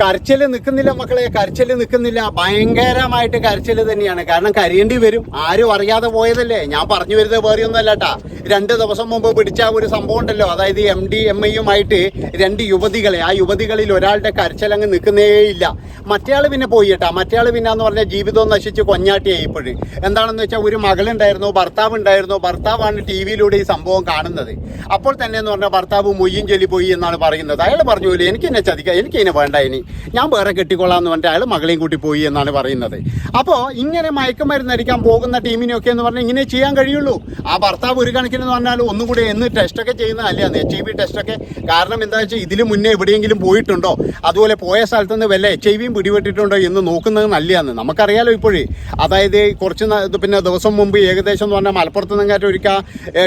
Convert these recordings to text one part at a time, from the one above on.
കരച്ചിൽ നിൽക്കുന്നില്ല മക്കളെ കരച്ചിൽ നിൽക്കുന്നില്ല. ഭയങ്കരമായിട്ട് കരച്ചിൽ തന്നെയാണ്. കാരണം കരയേണ്ടി വരും. ആരും അറിയാതെ പോയതല്ലേ? ഞാൻ പറഞ്ഞു വരുന്നത് വേറെ ഒന്നും കേട്ടാ രണ്ട് ദിവസം മുമ്പ് പിടിച്ച ഒരു സംഭവം ഉണ്ടല്ലോ. അതായത് എം ഡി എം ഐയുമായിട്ട് രണ്ട് യുവതികളെ ആ യുവതികളിൽ ഒരാളുടെ കരച്ചിൽ അങ്ങ് നിൽക്കുന്നേ ഇല്ല മറ്റേയാൾ പിന്നെ പോയി കേട്ടാ മറ്റേയാൾ പിന്നെ എന്ന് പറഞ്ഞാൽ ജീവിതം നശിച്ച് കൊഞ്ഞാട്ടിയായി ഇപ്പോഴും. എന്താണെന്ന് വെച്ചാൽ ഒരു മകളുണ്ടായിരുന്നു ഭർത്താവ് ഉണ്ടായിരുന്നു ഭർത്താവാണ് ടി വിയിലൂടെ ഈ സംഭവം കാണുന്നത്. അപ്പോൾ തന്നെ എന്ന് പറഞ്ഞാൽ ഭർത്താവ് മൊയ്യും ചൊല്ലി പോയി എന്നാണ് പറയുന്നത്. അയാൾ പറഞ്ഞു എനിക്ക് എന്നെ ചതിക്കാം എനിക്ക് ഇതിനെ വേണ്ട ഇനി. ഞാൻ വേറെ കെട്ടിക്കൊള്ളാം എന്ന് പറഞ്ഞിട്ട് അയാൾ മകളെയും കൂട്ടി പോയി എന്നാണ് പറയുന്നത്. അപ്പോൾ ഇങ്ങനെ മയക്കുമരുന്ന് അടിക്കാൻ പോകുന്ന ടീമിനെയൊക്കെ എന്ന് പറഞ്ഞാൽ ഇങ്ങനെ ചെയ്യാൻ കഴിയുള്ളൂ. ആ ഭർത്താവ് ഒരു കണക്കിന് എന്ന് പറഞ്ഞാൽ ഒന്നുകൂടി എന്ന് ടെസ്റ്റൊക്കെ ചെയ്യുന്ന അല്ല എച്ച് ഐ വി ടെസ്റ്റൊക്കെ. കാരണം എന്താ വെച്ചാൽ ഇതിന് മുന്നേ എവിടെയെങ്കിലും പോയിട്ടുണ്ടോ? അതുപോലെ പോയ സ്ഥലത്ത് നിന്ന് വല്ല എച്ച് ഐ വിയും പിടിപെട്ടിട്ടുണ്ടോ എന്ന് നോക്കുന്നത് നല്ലതാണ് നമുക്കറിയാലോ ഇപ്പോഴേ. അതായത് കുറച്ച് പിന്നെ ദിവസം മുമ്പ് ഏകദേശം എന്ന് പറഞ്ഞാൽ മലപ്പുറത്ത് നിന്നങ്ങാറ്റ് ഒരിക്കൽ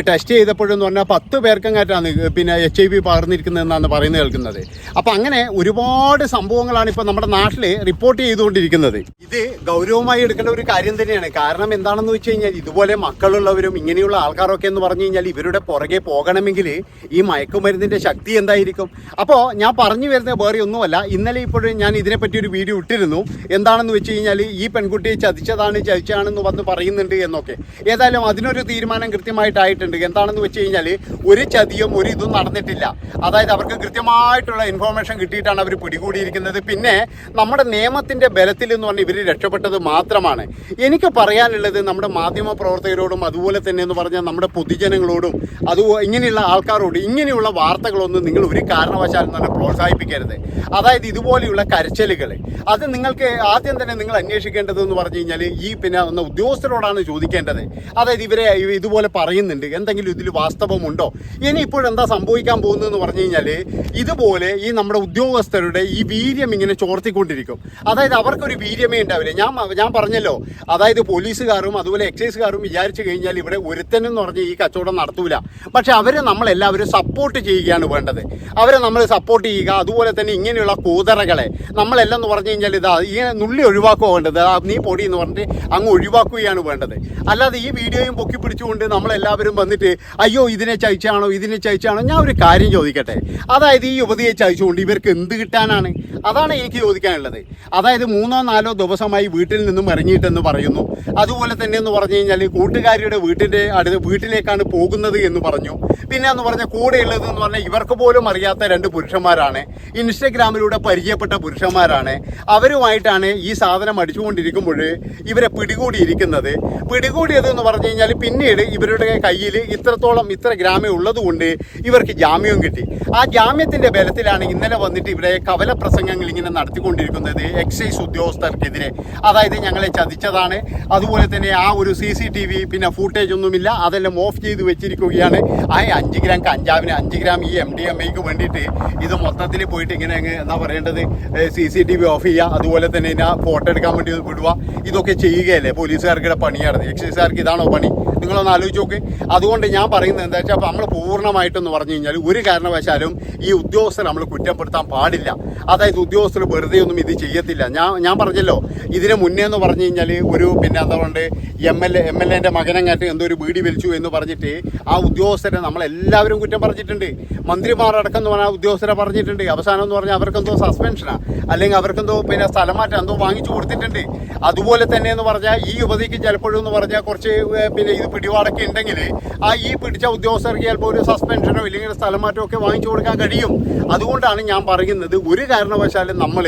ടെസ്റ്റ് ചെയ്തപ്പോഴെന്ന് പറഞ്ഞാൽ പത്ത് പേർക്കങ്ങാറ്റാണ് പിന്നെ എച്ച് ഐ വി പകർന്നിരിക്കുന്നതെന്നാണ് പറയുന്നത് കേൾക്കുന്നത്. അപ്പം അങ്ങനെ ഒരുപാട് സംഭവങ്ങളാണ് ഇപ്പോൾ നമ്മുടെ നാട്ടിൽ റിപ്പോർട്ട് ചെയ്തുകൊണ്ടിരിക്കുന്നത്. ഇത് ഗൗരവമായി എടുക്കേണ്ട ഒരു കാര്യം തന്നെയാണ്. കാരണം എന്താണെന്ന് വെച്ച് കഴിഞ്ഞാൽ ഇതുപോലെ മക്കളുള്ളവരും ഇങ്ങനെയുള്ള ആൾക്കാരൊക്കെ എന്ന് പറഞ്ഞു കഴിഞ്ഞാൽ ഇവരുടെ പുറകെ പോകണമെങ്കിൽ ഈ മയക്കുമരുന്നിന്റെ ശക്തി എന്തായിരിക്കും? അപ്പോൾ ഞാൻ പറഞ്ഞു വരുന്നത് വേറെ ഒന്നുമല്ല. ഇന്നലെ ഇപ്പോഴും ഞാൻ ഇതിനെപ്പറ്റി ഒരു വീഡിയോ ഇട്ടിരുന്നു. എന്താണെന്ന് വെച്ച് കഴിഞ്ഞാൽ ഈ പെൺകുട്ടിയെ ചതിച്ചതാണ് ചതിച്ചാണെന്ന് വന്ന് പറയുന്നുണ്ട് എന്നൊക്കെ. ഏതായാലും അതിനൊരു തീരുമാനം കൃത്യമായിട്ടായിട്ടുണ്ട്. എന്താണെന്ന് വെച്ച് കഴിഞ്ഞാൽ ഒരു ചതിയും ഒരു ഇതും നടന്നിട്ടില്ല. അതായത് അവർക്ക് കൃത്യമായിട്ടുള്ള ഇൻഫോർമേഷൻ കിട്ടിയിട്ടാണ് അവർ പിടികൂടിയിരിക്കുന്നത്. പിന്നെ നമ്മുടെ നിയമത്തിന്റെ ബലത്തിൽ എന്ന് പറഞ്ഞാൽ ഇവർ രക്ഷപ്പെട്ടത് മാത്രമാണ്. എനിക്ക് പറയാനുള്ളത് നമ്മുടെ മാധ്യമ പ്രവർത്തകരോടും അതുപോലെ തന്നെ എന്ന് പറഞ്ഞാൽ നമ്മുടെ പൊതുജനങ്ങളോടും അത് ഇങ്ങനെയുള്ള ആൾക്കാരോടും ഇങ്ങനെയുള്ള വാർത്തകളൊന്നും നിങ്ങൾ ഒരു കാരണവശാലും തന്നെ പ്രോത്സാഹിപ്പിക്കരുത്. അതായത് ഇതുപോലെയുള്ള കരച്ചിലുകൾ അത് നിങ്ങൾക്ക് ആദ്യം തന്നെ നിങ്ങൾ അന്വേഷിക്കേണ്ടത് എന്ന് പറഞ്ഞു കഴിഞ്ഞാൽ ഈ പിന്നെ ഒന്ന് ഉദ്യോഗസ്ഥരോടാണ് ചോദിക്കേണ്ടത്. അതായത് ഇവരെ ഇതുപോലെ പറയുന്നുണ്ട്. എന്തെങ്കിലും ഇതിൽ വാസ്തവമുണ്ടോ? ഇനി ഇപ്പോഴെന്താ സംഭവിക്കാൻ പോകുന്നതെന്ന് പറഞ്ഞു കഴിഞ്ഞാൽ ഇതുപോലെ ഈ നമ്മുടെ ഉദ്യോഗസ്ഥരുടെ ഈ വീര്യം ഇങ്ങനെ ചോർത്തിക്കൊണ്ടിരിക്കും. അതായത് അവർക്കൊരു വീര്യമേ ഉണ്ടാവില്ല. ഞാൻ ഞാൻ പറഞ്ഞല്ലോ അതായത് പോലീസുകാരും അതുപോലെ എക്സൈസുകാരും വിചാരിച്ചു കഴിഞ്ഞാൽ ഇവിടെ ഒരുത്തനെന്ന് പറഞ്ഞ് ഈ കച്ചവടം നടത്തൂല. പക്ഷെ അവരെ നമ്മളെല്ലാവരും സപ്പോർട്ട് ചെയ്യുകയാണ് വേണ്ടത്. അവരെ നമ്മൾ സപ്പോർട്ട് ചെയ്യുക അതുപോലെ തന്നെ ഇങ്ങനെയുള്ള കൂതറകളെ. നമ്മളെല്ലാം എന്ന് പറഞ്ഞു കഴിഞ്ഞാൽ ഇതാ ഇങ്ങനെ നുള്ളി ഒഴിവാക്കുക വേണ്ടത്. നീ പൊടി എന്ന് പറഞ്ഞിട്ട് അങ്ങ് ഒഴിവാക്കുകയാണ് വേണ്ടത്. അല്ലാതെ ഈ വീഡിയോയും പൊക്കി പിടിച്ചുകൊണ്ട് നമ്മളെല്ലാവരും വന്നിട്ട് അയ്യോ ഇതിനെ ചയിച്ചാണോ ഇതിനെ ചയിച്ചാണോ ഞാൻ ഒരു കാര്യം ചോദിക്കട്ടെ. അതായത് ഈ യുവതിയെ ചതിച്ചുകൊണ്ട് ഇവർക്ക് എന്ത് കിട്ടാനാണ്? അതാണ് എനിക്ക് ചോദിക്കാനുള്ളത്. അതായത് മൂന്നോ നാലോ ദിവസമായി വീട്ടിൽ നിന്നും ഇറങ്ങിയിട്ടെന്ന് പറയുന്നു. അതുപോലെ തന്നെ എന്ന് പറഞ്ഞു കഴിഞ്ഞാൽ കൂട്ടുകാരിയുടെ വീട്ടിന്റെ അടുത്ത് വീട്ടിലേക്കാണ് പോകുന്നത് എന്ന് പറഞ്ഞു. പിന്നെ എന്ന് പറഞ്ഞാൽ കൂടെയുള്ളത് എന്ന് പറഞ്ഞാൽ ഇവർക്ക് പോലും അറിയാത്ത രണ്ട് പുരുഷന്മാരാണ്. ഇൻസ്റ്റഗ്രാമിലൂടെ പരിചയപ്പെട്ട പുരുഷന്മാരാണ്. അവരുമായിട്ടാണ് ഈ സാധനം അടിച്ചുകൊണ്ടിരിക്കുമ്പോൾ ഇവരെ പിടികൂടിയിരിക്കുന്നത്. പിടികൂടിയത് എന്ന് പറഞ്ഞു കഴിഞ്ഞാൽ പിന്നീട് ഇവരുടെ കയ്യിൽ ഇത്രത്തോളം ഇത്ര ഗ്രാമേ ഉള്ളതുകൊണ്ട് ഇവർക്ക് ജാമ്യവും കിട്ടി. ആ ജാമ്യത്തിന്റെ ബലത്തിലാണ് ഇന്നലെ വന്നിട്ട് ഇവിടെ കവല പ്രസംഗങ്ങൾ ഇങ്ങനെ നടത്തിക്കൊണ്ടിരിക്കുന്നത് എക്സൈസ് ഉദ്യോഗസ്ഥർക്കെതിരെ. അതായത് ഞങ്ങളെ ചതിച്ചതാണ്. അതുപോലെ തന്നെ ആ ഒരു സി സി ടി വി പിന്നെ ഫൂട്ടേജ് ഒന്നുമില്ല. അതെല്ലാം ഓഫ് ചെയ്ത് വെച്ചിരിക്കുകയാണ്. ആ അഞ്ച് ഗ്രാം കഞ്ചാവിന് അഞ്ച് ഗ്രാം ഈ എം ഡി എം ഐക്ക് വേണ്ടിയിട്ട് ഇത് മൊത്തത്തിൽ പോയിട്ട് ഇങ്ങനെ അങ്ങ് എന്താ പറയേണ്ടത്? C C T V off ചെയ്യുക. അതുപോലെ തന്നെ ഇതിനെ ഫോട്ടോ എടുക്കാൻ വേണ്ടി വിടുക. ഇതൊക്കെ ചെയ്യുകയല്ലേ? പോലീസുകാർക്കിടെ പണിയാണ് എക്സൈസുകാർക്ക് ഇതാണോ പണി? നിങ്ങളൊന്ന് ആലോചിച്ച് നോക്ക്. അതുകൊണ്ട് ഞാൻ പറയുന്നത് എന്താ വെച്ചാൽ നമ്മൾ പൂർണമായിട്ടെന്ന് പറഞ്ഞു കഴിഞ്ഞാൽ ഒരു കാരണവശാലും ഈ ഉദ്യോഗസ്ഥരെ നമ്മൾ കുറ്റപ്പെടുത്താൻ പാടില്ല. അതായത് ഉദ്യോഗസ്ഥർ വെറുതെ ഒന്നും ഇത് ചെയ്യത്തില്ല. ഞാൻ ഞാൻ പറഞ്ഞല്ലോ ഇതിന് മുന്നേ എന്ന് പറഞ്ഞു കഴിഞ്ഞാൽ ഒരു പിന്നെ എന്താ പറയുക M L A M L എന്റെ മകനങ്ങാട്ട് എന്തോ ഒരു വീടി വലിച്ചു എന്ന് പറഞ്ഞിട്ട് ആ ഉദ്യോഗസ്ഥരെ നമ്മളെല്ലാവരും കുറ്റം പറഞ്ഞിട്ടുണ്ട്. മന്ത്രിമാരടക്കം എന്ന് പറഞ്ഞാൽ ഉദ്യോഗസ്ഥരെ പറഞ്ഞിട്ടുണ്ട്. അവസാനം എന്ന് പറഞ്ഞാൽ അവർക്കെന്തോ സസ്പെൻഷനാണ് അല്ലെങ്കിൽ അവർക്കെന്തോ പിന്നെ സ്ഥലമാറ്റം എന്തോ വാങ്ങിച്ചു കൊടുത്തിട്ടുണ്ട്. അതുപോലെ തന്നെ എന്ന് പറഞ്ഞാൽ ഈ യുവതിക്ക് ചിലപ്പോഴും എന്ന് പറഞ്ഞാൽ കുറച്ച് പിന്നെ ഇത് പിടിപാടൊക്കെ ഉണ്ടെങ്കിൽ ആ ഈ പിടിച്ച ഉദ്യോഗസ്ഥർക്ക് ചിലപ്പോൾ ഒരു സസ്പെൻഷനോ ഇല്ലെങ്കിൽ സ്ഥലം മാറ്റമോ ഒക്കെ വാങ്ങിച്ചു കൊടുക്കാൻ കഴിയും. അതുകൊണ്ടാണ് ഞാൻ പറയുന്നത് ഒരു കാരണവശാലും നമ്മൾ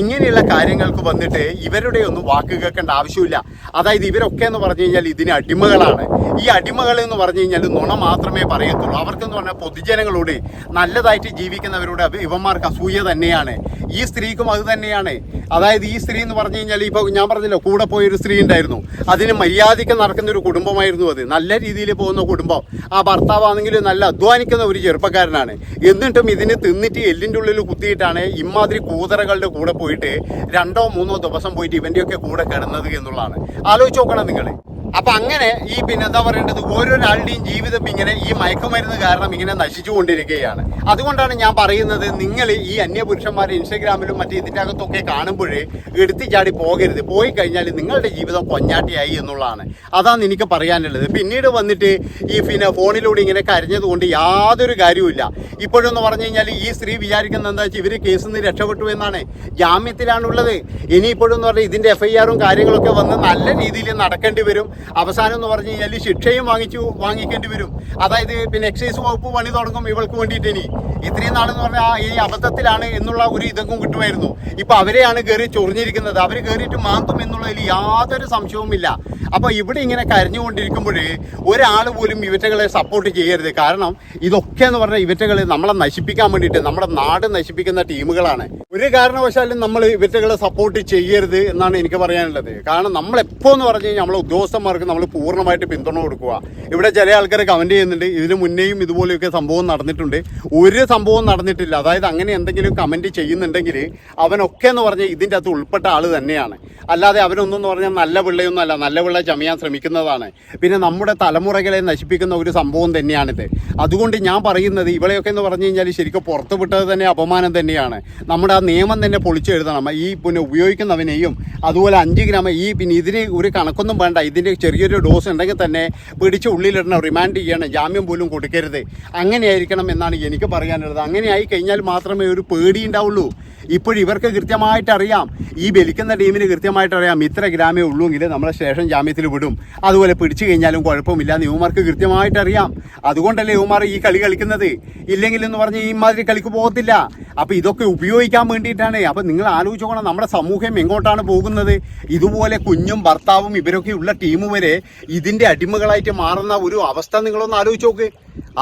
ഇങ്ങനെയുള്ള കാര്യങ്ങൾക്ക് വന്നിട്ട് ഇവരുടെ ഒന്നും വാക്ക് കേൾക്കേണ്ട ആവശ്യമില്ല. അതായത് ഇവരൊക്കെ എന്ന് പറഞ്ഞു കഴിഞ്ഞാൽ ഇതിന് അടിമകളാണ്. ഈ അടിമകൾ എന്ന് പറഞ്ഞു കഴിഞ്ഞാൽ നുണ മാത്രമേ പറയത്തുള്ളൂ. അവർക്കെന്ന് പറഞ്ഞാൽ പൊതുജനങ്ങളോട് നല്ലതായിട്ട് ജീവിക്കുന്നവരോട് ഇവന്മാർക്ക് അസൂയ തന്നെയാണ്. ഈ സ്ത്രീക്കും അത് തന്നെയാണ്. അതായത് ഈ സ്ത്രീ എന്ന് പറഞ്ഞു കഴിഞ്ഞാൽ ഇപ്പോൾ ഞാൻ പറഞ്ഞല്ലോ കൂടെ പോയൊരു സ്ത്രീ ഉണ്ടായിരുന്നു. അതിന് മര്യാദയ്ക്ക് നടക്കുന്ന ഒരു കുടുംബമായിരുന്നു അത് നല്ല രീതിയിൽ പോകുന്ന കുടുംബം ആ ഭർത്താവാണെങ്കിൽ നല്ല അധ്വാനിക്കുന്ന ഒരു ചെറുപ്പക്കാരനാണ്. എന്നിട്ടും ഇതിന് തിന്നിട്ട് എല്ലിന്റെ ഉള്ളിൽ കുത്തിയിട്ടാണ് ഇമാതിരി കൂതറകളുടെ കൂടെ പോയിട്ട് രണ്ടോ മൂന്നോ ദിവസം പോയിട്ട് ഇവന്റെയൊക്കെ കൂടെ കിടന്നത് എന്നുള്ളതാണ്. ആലോചിച്ച് നോക്കണം നിങ്ങൾ അപ്പൊ അങ്ങനെ ഈ പിന്നെ എന്താ പറയേണ്ടത്? ഓരോരാളുടെയും ജീവിതം ഇങ്ങനെ ഈ മയക്കുമരുന്ന് കാരണം ഇങ്ങനെ നശിച്ചുകൊണ്ടിരിക്കുകയാണ്. അതുകൊണ്ടാണ് ഞാൻ പറയുന്നത് നിങ്ങൾ ഈ അന്യപുരുഷന്മാർ ഇൻസ്റ്റഗ്രാമിലും മറ്റേ ഇതിന്റെ അകത്തൊക്കെ കാണുമ്പോഴേ എടുത്തു ചാടി പോകരുത്. പോയി കഴിഞ്ഞാൽ നിങ്ങളുടെ ജീവിതം പൊഞ്ഞാട്ടിയായി എന്നുള്ളതാണ്. അതാണ് എനിക്ക് പറയാനുള്ളത്. പിന്നീട് വന്നിട്ട് ഈ പിന്നെ ഫോണിലൂടെ ഇങ്ങനെ കരഞ്ഞതുകൊണ്ട് യാതൊരു കാര്യവുമില്ല. ഇപ്പോഴെന്ന് പറഞ്ഞു കഴിഞ്ഞാൽ ഈ സ്ത്രീ വിചാരിക്കുന്നത് എന്താ വെച്ചാൽ ഇവർ കേസിൽ നിന്ന് രക്ഷപ്പെട്ടു എന്നാണ്. ജാമ്യത്തിലാണുള്ളത്. ഇനിയിപ്പോഴെന്ന് പറഞ്ഞാൽ ഇതിന്റെ എഫ് ഐ ആറും കാര്യങ്ങളൊക്കെ വന്ന് നല്ല രീതിയിൽ നടക്കേണ്ടി വരും. അവസാനം എന്ന് പറഞ്ഞു കഴിഞ്ഞാൽ ശിക്ഷയും വാങ്ങിച്ചു വാങ്ങിക്കേണ്ടി വരും. അതായത് പിന്നെ എക്സൈസ് വകുപ്പ് പണി തുടങ്ങും ഇവൾക്ക് വേണ്ടിയിട്ട് ഇനി. ഇത്രയും നാളെന്ന് പറഞ്ഞാൽ ഈ അബദ്ധത്തിലാണ് എന്നുള്ള ഒരു ഇതൊക്കെ കിട്ടുമായിരുന്നു. ഇപ്പൊ അവരെയാണ് കയറി ചൊറിഞ്ഞിരിക്കുന്നത്. അവർ കയറിയിട്ട് മാന്തും എന്നുള്ളതിൽ യാതൊരു സംശയവുമില്ല. അപ്പൊ ഇവിടെ ഇങ്ങനെ കരഞ്ഞുകൊണ്ടിരിക്കുമ്പോൾ ഒരാൾ പോലും ഇവറ്റകളെ സപ്പോർട്ട് ചെയ്യരുത്. കാരണം ഇതൊക്കെ എന്ന് പറഞ്ഞാൽ ഇവറ്റകളെ നമ്മളെ നശിപ്പിക്കാൻ വേണ്ടിയിട്ട് നമ്മുടെ നാട് നശിപ്പിക്കുന്ന ടീമുകളാണ്. ഒരു കാരണവശാലും നമ്മൾ ഇവറ്റകളെ സപ്പോർട്ട് ചെയ്യരുത് എന്നാണ് എനിക്ക് പറയാനുള്ളത്. കാരണം നമ്മൾ എപ്പോ എന്ന് പറഞ്ഞു കഴിഞ്ഞാൽ നമ്മളെ ഉദ്യോഗസ്ഥന്മാർക്ക് നമ്മൾ പൂർണമായിട്ട് പിന്തുണ കൊടുക്കുക. ഇവിടെ ചില ആൾക്കാർ കമന്റ് ചെയ്യുന്നുണ്ട് ഇതിന് മുന്നേയും ഇതുപോലെയൊക്കെ സംഭവം നടന്നിട്ടുണ്ട്. ഒരു സംഭവം നടന്നിട്ടില്ല. അതായത് അങ്ങനെ എന്തെങ്കിലും കമന്റ് ചെയ്യുന്നുണ്ടെങ്കിൽ അവനൊക്കെ എന്ന് പറഞ്ഞാൽ ഇതിന്റെ അകത്ത് ഉൾപ്പെട്ട ആൾ തന്നെയാണ്. അല്ലാതെ അവനൊന്നും എന്ന് പറഞ്ഞാൽ നല്ല പിള്ളയൊന്നും അല്ല. നല്ല പിള്ള ചമയാൻ ശ്രമിക്കുന്നതാണ്. പിന്നെ നമ്മുടെ തലമുറകളെ നശിപ്പിക്കുന്ന ഒരു സംഭവം തന്നെയാണിത്. അതുകൊണ്ട് ഞാൻ പറയുന്നത് ഇവളെയൊക്കെ എന്ന് പറഞ്ഞു കഴിഞ്ഞാൽ ശരിക്കും പുറത്തു വിട്ടത് തന്നെ അപമാനം തന്നെയാണ്. നമ്മുടെ ആ നിയമം തന്നെ പൊളിച്ചെഴുതണം ഈ പിന്നെ ഉപയോഗിക്കുന്നവനെയും അതുപോലെ അഞ്ച് ഗ്രാം ഈ പിന്നെ ഇതിന് ഒരു കണക്കൊന്നും വേണ്ട. ഇതിന്റെ ചെറിയൊരു ഡോസ് ഉണ്ടെങ്കിൽ തന്നെ പിടിച്ച് ഉള്ളിലിടണം റിമാൻഡ് ചെയ്യണം ജാമ്യം പോലും കൊടുക്കരുത്. അങ്ങനെയായിരിക്കണം എന്നാണ് എനിക്ക് പറയാനുള്ളത്. അങ്ങനെ ആയി കഴിഞ്ഞാൽ മാത്രമേ ഒരു പേടി ഉണ്ടാവുള്ളൂ. ഇപ്പോഴിവർക്ക് കൃത്യമായിട്ട് അറിയാം. ഈ ബലിക്കുന്ന ടീമിന് കൃത്യമായിട്ട് അറിയാം. ഇത്ര ഗ്രാമേ ഉള്ളൂ എങ്കിൽ നമ്മളെ സ്റ്റേഷൻ ജാമ്യത്തിൽ വിടും. അതുപോലെ പിടിച്ചു കഴിഞ്ഞാലും കുഴപ്പമില്ല എന്ന് യുവമാർക്ക് കൃത്യമായിട്ട് അറിയാം. അതുകൊണ്ടല്ലേ യുവമാർ ഈ കളി കളിക്കുന്നത്? ഇല്ലെങ്കിൽ എന്ന് പറഞ്ഞ് ഈ മാതിരി കളിക്ക് പോകത്തില്ല. അപ്പോൾ ഇതൊക്കെ ഉപയോഗിക്കാൻ വേണ്ടിയിട്ടാണ്. അപ്പോൾ നിങ്ങൾ ആലോചിച്ചോണം നമ്മുടെ സമൂഹം എങ്ങോട്ടാണ് പോകുന്നത്? ഇതുപോലെ കുഞ്ഞും ഭർത്താവും ഇവരൊക്കെ ഉള്ള ടീം വരെ ഇതിന്റെ അടിമകളായിട്ട് മാറുന്ന ഒരു അവസ്ഥ നിങ്ങളൊന്ന് ആലോചിച്ച് നോക്ക്.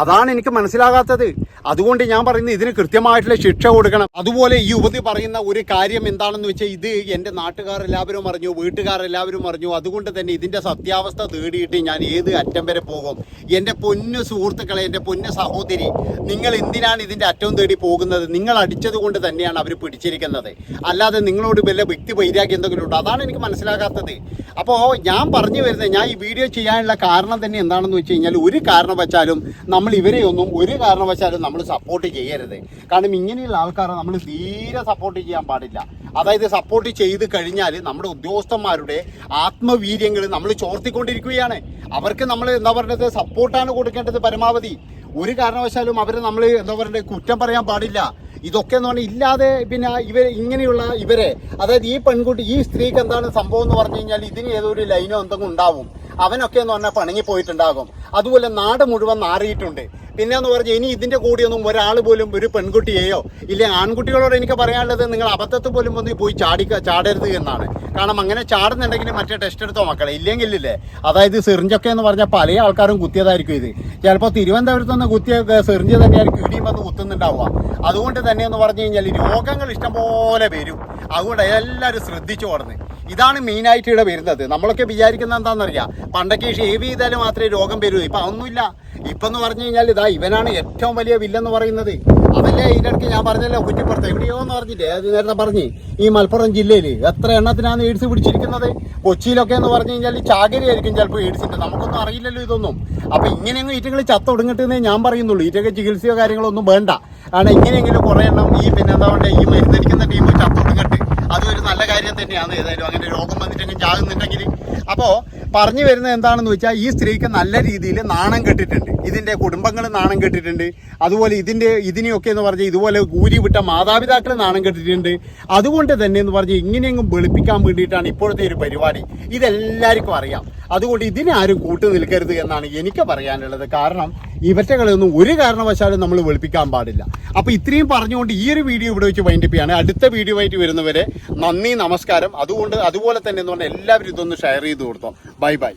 അതാണ് എനിക്ക് മനസ്സിലാകാത്തത്. അതുകൊണ്ട് ഞാൻ പറയുന്നത് ഇതിന് കൃത്യമായിട്ടുള്ള ശിക്ഷ കൊടുക്കണം. അതുപോലെ ഈ യുവതി പറയുന്ന ഒരു കാര്യം എന്താണെന്ന് വെച്ചാൽ ഇത് എന്റെ നാട്ടുകാർ എല്ലാവരും അറിഞ്ഞു വീട്ടുകാർ എല്ലാവരും അറിഞ്ഞു. അതുകൊണ്ട് തന്നെ ഇതിന്റെ സത്യാവസ്ഥ തേടിയിട്ട് ഞാൻ ഏത് അറ്റം വരെ പോകും? എന്റെ പൊന്നു സുഹൃത്തുക്കളെ എന്റെ പൊന്നു സഹോദരി നിങ്ങൾ എന്തിനാണ് ഇതിന്റെ അറ്റം തേടി പോകുന്നത്? നിങ്ങൾ അടിച്ചത് കൊണ്ട് തന്നെയാണ് അവർ പിടിച്ചിരിക്കുന്നത്. അല്ലാതെ നിങ്ങളോട് വല്ല വ്യക്തി വൈരാഗ്യം എന്തെങ്കിലും ഉണ്ടോ? അതാണ് എനിക്ക് മനസ്സിലാകാത്തത്. അപ്പോൾ ഞാൻ പറഞ്ഞു വരുന്നത് ഞാൻ ഈ വീഡിയോ ചെയ്യാനുള്ള കാരണം തന്നെ എന്താണെന്ന് വെച്ച് കഴിഞ്ഞാൽ ഒരു കാരണവശാലും നമ്മൾ ഇവരെയൊന്നും ഒരു കാരണവശാലും നമ്മൾ സപ്പോർട്ട് ചെയ്യരുത്. കാരണം ഇങ്ങനെയുള്ള ആൾക്കാരെ നമ്മൾ തീരെ സപ്പോർട്ട് ചെയ്യാൻ പാടില്ല. അതായത് സപ്പോർട്ട് ചെയ്ത് കഴിഞ്ഞാൽ നമ്മുടെ ഉദ്യോഗസ്ഥന്മാരുടെ ആത്മവീര്യങ്ങൾ നമ്മൾ ചോർത്തിക്കൊണ്ടിരിക്കുകയാണ്. അവർക്ക് നമ്മൾ എന്താ പറയുന്നത് സപ്പോർട്ടാണ് കൊടുക്കേണ്ടത് പരമാവധി. ഒരു കാരണവശാലും അവരെ നമ്മൾ എന്താ പറയുന്നത് കുറ്റം പറയാൻ പാടില്ല. ഇതൊക്കെ എന്ന് പറഞ്ഞാൽ ഇല്ലാതെ പിന്നെ ഇവർ ഇങ്ങനെയുള്ള ഇവരെ അതായത് ഈ പെൺകുട്ടി ഈ സ്ത്രീക്ക് എന്താണ് സംഭവം എന്ന് പറഞ്ഞു കഴിഞ്ഞാൽ ഇതിന് ഒരു ലൈനോ എന്തെങ്കിലും ഉണ്ടാവും. അവനൊക്കെ എന്ന് പറഞ്ഞാൽ പണങ്ങി പോയിട്ടുണ്ടാകും. അതുപോലെ നാട് മുഴുവൻ നാറിയിട്ടുണ്ട് പിന്നെ എന്ന് പറഞ്ഞാൽ ഇനി ഇതിന്റെ കൂടിയൊന്നും ഒരാൾ പോലും ഒരു പെൺകുട്ടിയെയോ ഇല്ല ആൺകുട്ടികളോട് എനിക്ക് പറയാനുള്ളത് നിങ്ങൾ അബദ്ധത്തിൽ പോലും ഒന്ന് പോയി ചാടി ചാടരുത് എന്നാണ്. കാരണം അങ്ങനെ ചാടുന്നുണ്ടെങ്കിൽ മറ്റേ ടെസ്റ്റ് എടുത്തോ മക്കളെ? ഇല്ലെങ്കിൽ ഇല്ലേ അതായത് സിറിഞ്ചൊക്കെ എന്ന് പറഞ്ഞാൽ പല ആൾക്കാരും കുത്തിയതായിരിക്കും ഇത്. ചിലപ്പോൾ തിരുവനന്തപുരത്ത് നിന്ന് കുത്തിയ സിറിഞ്ച് തന്നെയായിരിക്കും ഇടിയും വന്ന് കുത്തുന്നുണ്ടാവുക. അതുകൊണ്ട് തന്നെ എന്ന് പറഞ്ഞു കഴിഞ്ഞാൽ രോഗങ്ങൾ ഇഷ്ടംപോലെ വരും. അതുകൊണ്ട് എല്ലാവരും ശ്രദ്ധിച്ചു ഓടുന്നത് ഇതാണ് മെയിനായിട്ട് ഇവിടെ വരുന്നത്. നമ്മളൊക്കെ വിചാരിക്കുന്നത് എന്താണെന്നറിയാം? പണ്ടൊക്കെ ഷേവ് ചെയ്താൽ മാത്രമേ രോഗം വരൂ. ഇപ്പം അതൊന്നുമില്ല. ഇപ്പം എന്ന് പറഞ്ഞു കഴിഞ്ഞാൽ ഇതാ ഇവനാണ് ഏറ്റവും വലിയ വില്ലെന്ന് പറയുന്നത്. അതല്ലേ ഇതിന്റെ ഇടയ്ക്ക് ഞാൻ പറഞ്ഞല്ലോ കുറ്റിപ്പുറത്ത്. എവിടെയോ എന്ന് പറഞ്ഞില്ലേ? അത് നേരത്തെ പറഞ്ഞു. ഈ മലപ്പുറം ജില്ലയിൽ എത്ര എണ്ണത്തിനാണ് എയ്ഡ്സ് പിടിച്ചിരിക്കുന്നത്? കൊച്ചിയിലൊക്കെ എന്ന് പറഞ്ഞു കഴിഞ്ഞാൽ ചാകരയായിരിക്കും ചിലപ്പോൾ എയ്ഡ്സിന്റെ നമുക്കൊന്നും അറിയില്ലല്ലോ ഇതൊന്നും. അപ്പോൾ ഇങ്ങനെയൊന്നും ഈറ്റകൾ ചത്തൊടുങ്ങിട്ടെന്നേ ഞാൻ പറയുന്നുള്ളൂ. ഈറ്റൊക്കെ ചികിത്സയോ കാര്യങ്ങളോ ഒന്നും വേണ്ട. കാരണം ഇങ്ങനെയെങ്കിലും കുറേ എണ്ണം ഈ പിന്നെ എന്താ പറയുക ഈ മരുന്നടിക്കുന്ന ടീം ചത്തൊടുങ്ങട്ടെ. അതൊരു നല്ല കാര്യം തന്നെയാണ്. ഏതായാലും അങ്ങനെ രോഗം വന്നിട്ടെങ്കിൽ ചാകുന്നുണ്ടെങ്കിൽ അപ്പോൾ പറഞ്ഞു വരുന്നത് എന്താണെന്ന് വെച്ചാൽ ഈ സ്ത്രീക്ക് നല്ല രീതിയിൽ നാണം കെട്ടിട്ടുണ്ട്. ഇതിന്റെ കുടുംബങ്ങൾ നാണം കെട്ടിട്ടുണ്ട്. അതുപോലെ ഇതിന്റെ ഇതിനെയൊക്കെ എന്ന് പറഞ്ഞാൽ ഇതുപോലെ കൂരി വിട്ട മാതാപിതാക്കൾ നാണം കെട്ടിട്ടുണ്ട്. അതുകൊണ്ട് തന്നെ എന്ന് പറഞ്ഞാൽ ഇങ്ങനെയെങ്കിലും വെളുപ്പിക്കാൻ വേണ്ടിയിട്ടാണ് ഇപ്പോഴത്തെ ഒരു പരിപാടി. ഇതെല്ലാവർക്കും അറിയാം. അതുകൊണ്ട് ഇതിനെ ആരും കൂട്ടു നിൽക്കരുത് എന്നാണ് എനിക്ക് പറയാനുള്ളത്. കാരണം ഇവറ്റകളൊന്നും ഒരു കാരണവശാലും നമ്മൾ വെളുപ്പിക്കാൻ പാടില്ല. അപ്പോൾ ഇത്രയും പറഞ്ഞുകൊണ്ട് ഈ ഒരു വീഡിയോ ഇവിടെ വെച്ച് വൈൻഡപ്പ് ചെയ്യാണ്. അടുത്ത വീഡിയോ ആയിട്ട് വരുന്നവരെ നന്ദി നമസ്കാരം. അതുകൊണ്ട് അതുപോലെ തന്നെ എന്ന് പറഞ്ഞാൽ എല്ലാവരും ഇതൊന്ന് ഷെയർ ചെയ്ത് കൊടുത്തോ. Bye bye